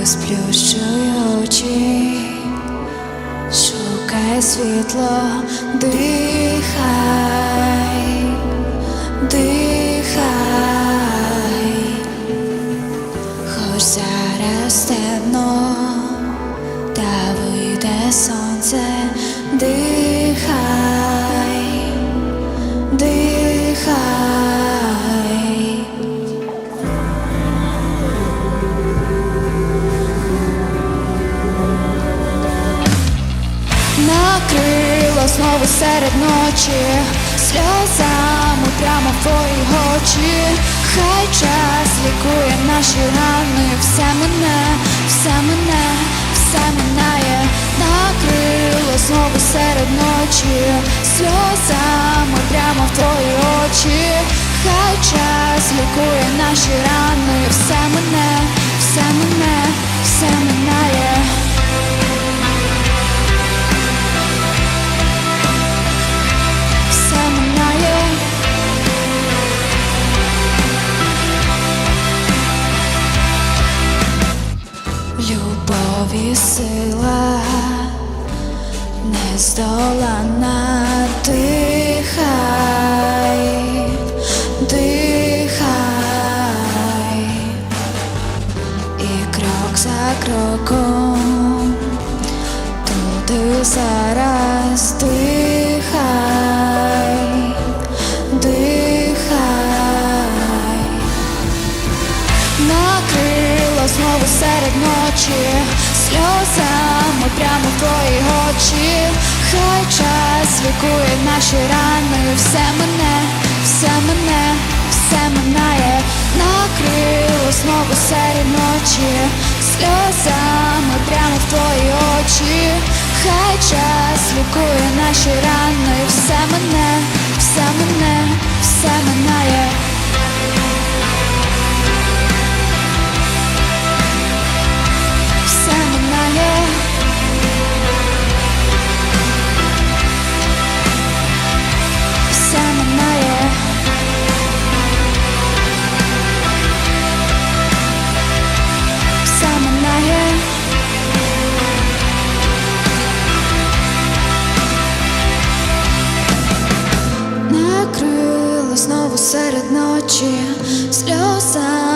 розплющуй очі, шукай світло, дихай, дихай, хоч зараз темно, та вийде сонце, дихай, знову серед ночі, сльозами прямо в твої очі, хай час лікує наші рани, все мене, все мене, все минає, накрило знову серед ночі, сльозами прямо в твої очі, хай час лікує наші рани, все мене, все мене, Любові сила нездолана дихай, дихай. І крок за кроком туди зараз дихай, знову серед ночі, сльозами прямо в твої очі, хай час лікує наші рани, все мене, все мене, все минає, накрило знову серед ночі, сльозами прямо в твої очі, хай час лікує наші рани, все мене, все мене, все минає. посеред ночі сльоза.